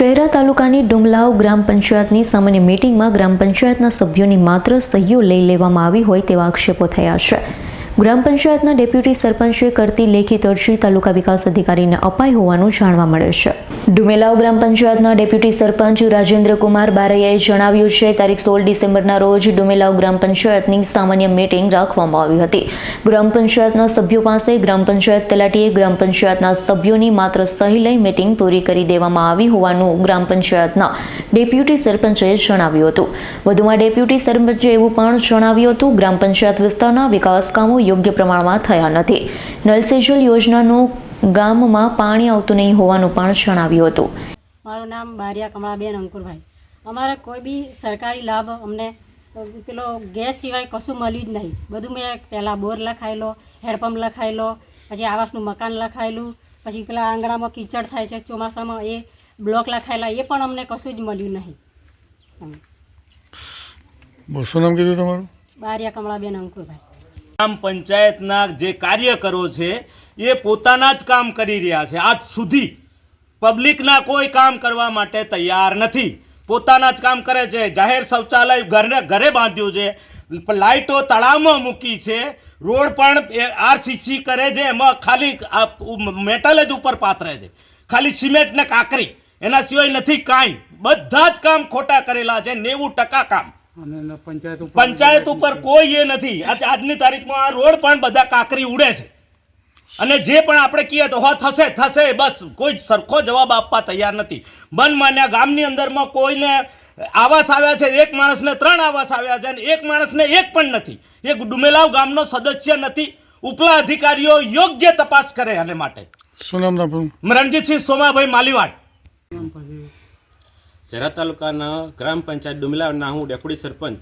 શહેરા તાલુકાની ડુમલાવ ગ્રામ પંચાયતની સામાન્ય મીટિંગમાં ગ્રામ પંચાયતના સભ્યોની માત્ર સહીઓ લઈ લેવામાં આવી હોય તેવા આક્ષેપો થયા છે. ગ્રામ પંચાયતના ડેપ્યુટી સરપંચે કરતી લેખિત અરજી તાલુકા વિકાસ અધિકારીને અપાઈ હોવાનું જાણવા મળે છે. ડુમેલાવ ગ્રામ પંચાયતના ડેપ્યુટી સરપંચ રાજેન્દ્ર કુમાર બારૈયાએ જણાવ્યું છે, તારીખ સોળ ડિસેમ્બરના રોજ ડુમેલાવ ગ્રામ પંચાયતની સામાન્ય મીટિંગ રાખવામાં આવી હતી. ગ્રામ પંચાયતના સભ્યો પાસે ગ્રામ પંચાયત તલાટીએ ગ્રામ પંચાયતના સભ્યોની માત્ર સહી લઈ મીટિંગ પૂરી કરી દેવામાં આવી હોવાનું ગ્રામ પંચાયતના ડેપ્યુટી સરપંચે જણાવ્યું હતું. વધુમાં ડેપ્યુટી સરપંચે એવું પણ જણાવ્યું હતું, ગ્રામ પંચાયત વિસ્તારના વિકાસ કામો યોગ્ય પ્રમાણમાં થયા નથી. નલ સેજલ યોજનાનું ગામમાં પાણી આવતું નહીં હોવાનું પણ જણાવ્યું હતું. મારું નામ બારિયા કમળાબેન અંકુરભાઈ. અમારે કોઈ બી સરકારી લાભ અમને પેલો ગેસ સિવાય કશું મળ્યું જ નહીં. બધું મેં પહેલાં બોર લખાયેલો હેડપંપ લખાયેલો પછી આવાસનું મકાન લખાયેલું પછી પેલા આંગણામાં કીચડ થાય છે ચોમાસામાં એ બ્લોક લખાયેલા એ પણ અમને કશું જ મળ્યું નહીં. શું નામ કીધું તમારું? બારિયા કમળાબેન અંકુરભાઈ. ગ્રામ પંચાયતના જે કાર્યકરો છે, એ પોતાના જ કામ કરી રહ્યા છે. આજ સુધી પબ્લિકના કોઈ કામ કરવા માટે તૈયાર નથી. પોતાના જ કામ કરે છે. જાહેર શૌચાલય ઘરને ઘરે બાંધ્યું છે. લાઇટો તળાવમાં મૂકી છે. રોડ પણ આરસીસી કરે છે. એમાં ખાલી મેટલ જ ઉપર પાથરે છે. ખાલી સિમેન્ટ ને કાંકરી. એના સિવાય નથી કાંઈ. બધા જ કામ ખોટા કરેલા છે. નેવું ટકા કામ. પંચાયત પંચાયત ઉપર કોઈ એ નથી. આજ- આજની તારીખમાં આ રોડ પણ બધા કાકરી ઉડે છે. અને જે પણ આપણે કહીએ તો હા થશે થશે બસ કોઈ સરખો જવાબ આપવા તૈયાર નથી. મન માન્યા ગામની અંદરમાં કોઈને આવાસ આવ્યા છે એક માણસને ત્રણ આવાસ આવ્યા છે અને એક માણસને એક પણ નથી. એક ડુમેલાવ ગામનો સદસ્ય નથી. ઉપલા અધિકારીઓ યોગ્ય તપાસ કરે આને માટે. શું નામ રણજીતસિંહ સોમાભાઈ માલીવાડ. શહેરા તાલુકાના ગ્રામ પંચાયત ડુમલાના હું ડેપ્યુટી સરપંચ.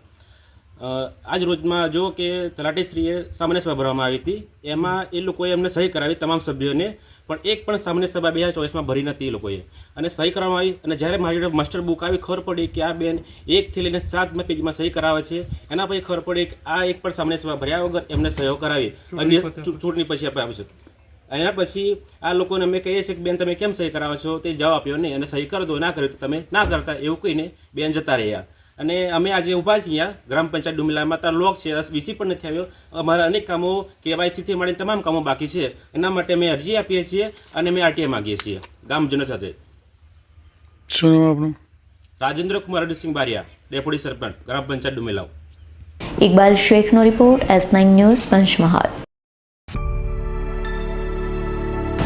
આજ રોજમાં જો કે તલાટીશ્રીએ સામાન્ય સભા ભરવામાં આવી હતી. એમાં એ લોકોએ એમને સહી કરાવી તમામ સભ્યોને પણ એક પણ સામાન્ય સભા બે હજાર ચોવીસમાં ભરી નથી એ લોકોએ. અને સહી કરવામાં આવી અને જ્યારે મારી જોડે માસ્ટર બુક આવી ખબર પડી કે આ બેન એકથી લઈને સાતમા પેજમાં સહી કરાવે છે. એના પછી ખબર પડી કે આ એક પણ સામાન્ય સભા ભર્યા વગર એમને સહયોગ કરાવી. અને ચૂંટણી પછી આપણે આવીશું એના પછી આ લોકોને અમે કહીએ છીએ કે બેન તમે કેમ સહી કરાવો છો? તે જવાબ આપ્યો નહીં અને સહી કરી દો ના કર્યું તો તમે ના કરતા. એવું કહીને બેન જતા રહ્યા. અને અમે આજે ઊભા છીએ અહીંયા ગ્રામ પંચાયત ડુમલામાં તાર લોક છે વીસી પણ નથી આવ્યો. અમારા અનેક કામો કેવાયસીથી માંડીને તમામ કામો બાકી છે. એના માટે અમે અરજી આપીએ છીએ અને અમે આરટીઆઈ માગીએ છીએ. ગામજનો સાથે. શું નામ આપનું? Rajendra Kumar Arjisinh Baria deputy sarpanch gram panchayat Dumelav Iqbal શેખનો report S nine news Panchmahal.